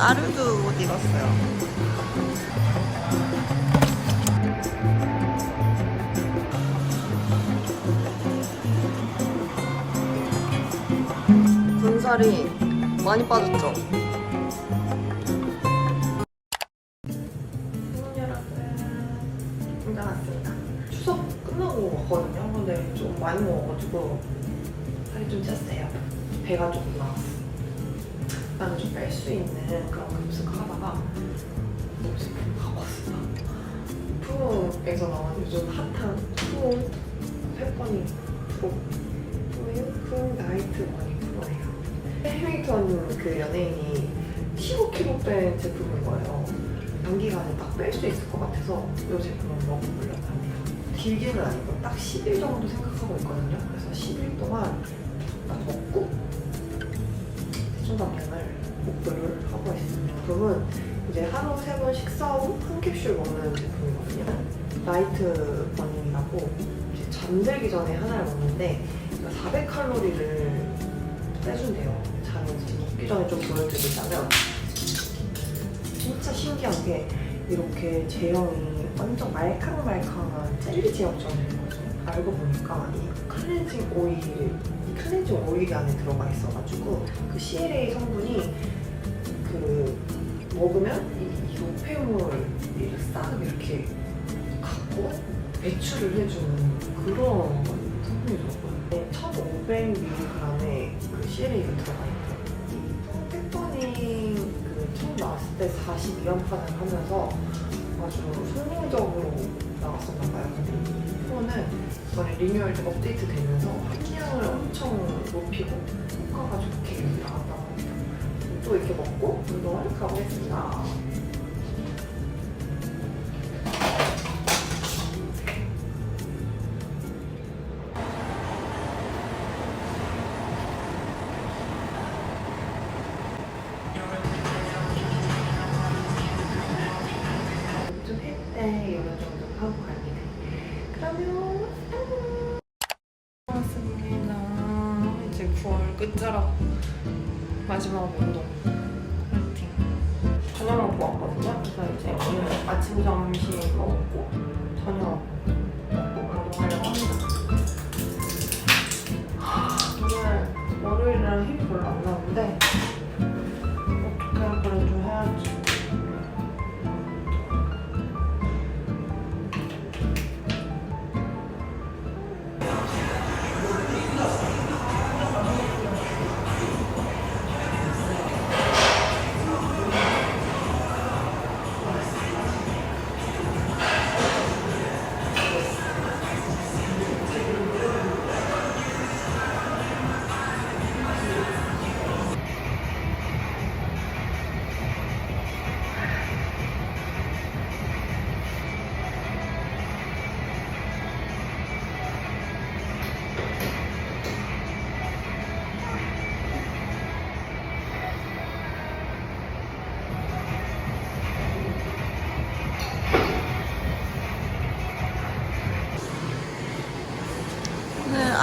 아르드 옷 입었어요. 군살이 많이 빠졌죠? 왔습니다. 추석 끝나고 왔거든요. 근데 좀 많이 먹어가지고 살이 좀 쪘어요. 배가 조금 나왔어. 나는 좀 뺄 수 있는 그런 급식하다가 음식 하고 왔어. 프로에서 나온 요즘 핫한 프로 페퍼니 프로 프로예요? 프로 나이트 머니 프로예요. 해밍턴 그 연예인이 15kg 뺀 제품인 거예요. 단기간에 딱 뺄 수 있을 것 같아서 이 제품을 먹어보려고 합니다. 길게는 아니고 딱 10일 정도 생각하고 있거든요. 그래서 10일 동안 딱 먹고 대충당량을 목표를 하고 있습니다. 제품은 이제 하루 세 번 식사 후 한 캡슐 먹는 제품이거든요. 나이트 버닝이라고 이제 잠들기 전에 하나를 먹는데 400칼로리를 빼준대요. 자면서 먹기 전에 좀 보여드리자면 진짜 신기한 게 이렇게 제형이 완전 말캉말캉한 젤리 제형처럼이거든요. 알고 보니까 이 클렌징 오일, 이 클렌징 오일이 안에 들어가 있어가지고 그 CLA 성분이 그 먹으면 이, 이 노폐물을 싹 이렇게 갖고 배출을 해주는 그런 성분이더라고요. 네, 1,500mg의 그 CLA가 들어가. 이 페퍼닝 그 처음 나왔을 때 42연판을 하면서 아주 성공적으로 나왔었나 봐요. 프로는 이번에 리뉴얼 때 업데이트 되면서 함량을 엄청 높이고 효과가 좋게 나왔다고. 또 이렇게 먹고 운동을 가보겠습니다. 좀 했대 이런 정도 하고 갑니다. 안녕. 고맙습니다. 이제 9월 끝자락 마지막 운동 파이팅. 저녁 먹고 왔거든요. 그래서 이제 오늘 아침 점심 먹고 저녁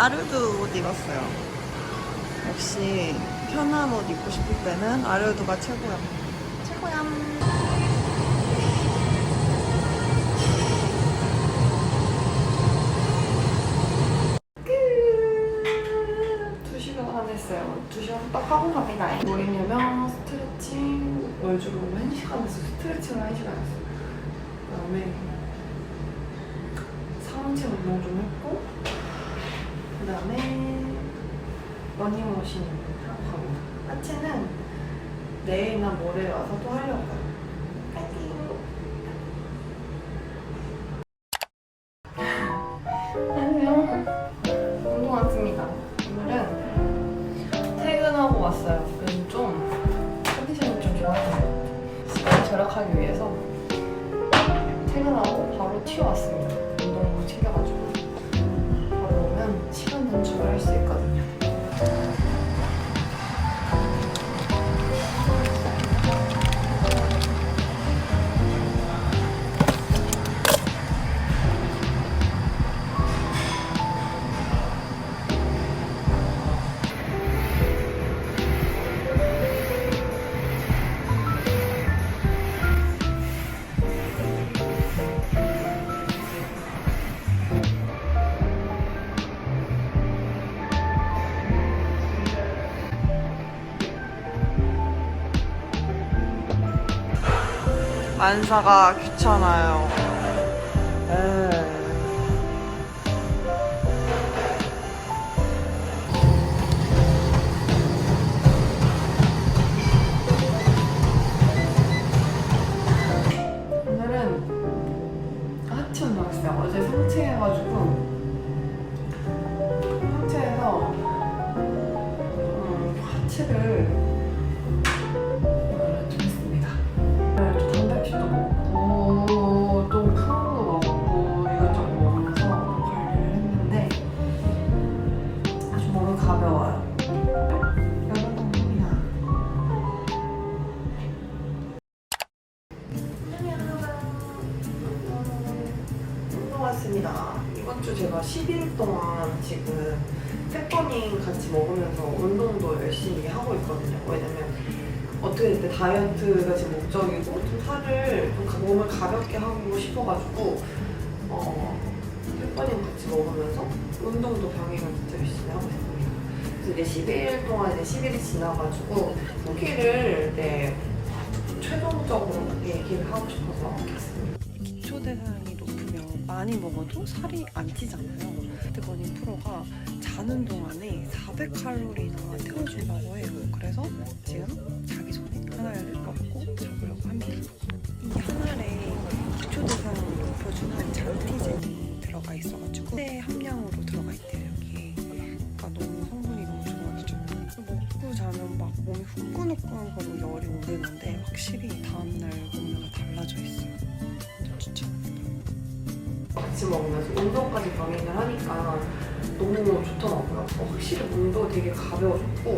아르드 옷 입었어요. 역시 편한 옷 입고 싶을 때는 아르드가 최고야. 최고야. 끝! 두 시간 안 했어요. 두 시간 딱 하고 갑니다. 뭐 했냐면 스트레칭, 월주로 한 시간 했어. 스트레칭을 한 시간 했어. 그 다음에 상체 운동 좀 했고, 그 다음에 러닝머신 하고. 하체는 내일이나 모레 와서 또! 안녕. 운동 왔습니다. 오늘은 퇴근하고 왔어요. 안사가 귀찮아요. 에이. 어제 상체해가지고 상체에서 음, 하체를 10일 동안 지금 페퍼닝 같이 먹으면서 운동도 열심히 하고 있거든요. 왜냐면 어떻게 됐든 다이어트가 제 목적이고 좀 살을 좀 가- 몸을 가볍게 하고 싶어가지고 어, 페퍼닝 같이 먹으면서 운동도 진짜 열심히 하고 있습니다. 이제 10일 동안 이제 10일이 지나가지고 후기를 네, 최종적으로 얘기를 하고 싶어서 했습니다. 기초 높으면 많이 먹어도 살이 안 찌잖아요. 근데 건인 프로가 자는 동안에 400칼로리나 태워준다고 해요. 그래서 지금 자기 전에 하나를 먹고 자보려고 합니다. 이 하나에 기초 대사량을 높여주는 장티젠이 들어가 있어가지고 새 함량으로 들어가 있대요. 여기. 그러니까 너무 성분이 너무 좋아지죠. 먹고 자면 막 몸이 후끈후끈거리고 열이 오르는데 확실히 다 같이 먹으면서 운동까지 병행을 하니까 너무 좋더라고요. 어, 확실히 몸도 되게 가벼워졌고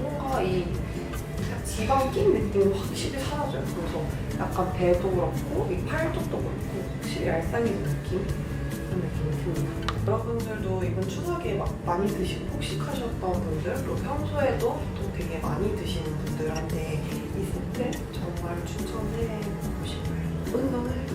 뭔가 이 지방 낀 느낌이 확실히 사라져요. 그래서 약간 배도 그렇고 이 팔뚝도 그렇고 확실히 얄쌍해진 느낌 그런 느낌이 듭니다. 여러분들도 이번 추석에 막 많이 드시고 폭식하셨던 분들 그리고 평소에도 또 되게 많이 드시는 분들한테 이 세트 정말 추천해 보고 싶어요. 운동을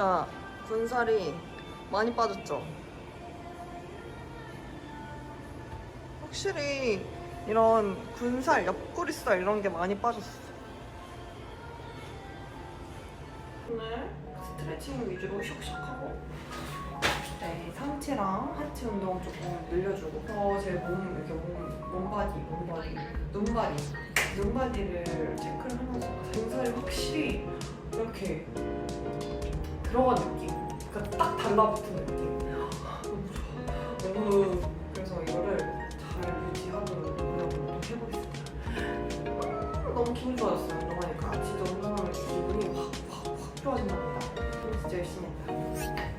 진짜 군살이 많이 빠졌죠? 확실히 이런 군살, 옆구리살 이런 게 많이 빠졌어. 오늘 스트레칭 위주로 샥샥하고 네, 상체랑 하체 운동 조금 늘려주고 저제몸 이렇게 몸, 몸바디, 몸바디, 눈바디, 눈바디를 체크를 하면서 군살이 확실히 이렇게 들어간 느낌. 그러니까 딱 달라붙은 느낌. 너무 좋아. 너무 그래서 이거를 잘 유지하도록 노력을 해보겠습니다. 너무 기분 좋아졌어요. 운동하니까 아 진짜 운동하면 기분이 확 확 확 좋아진답니다. 진짜 열심히 했다.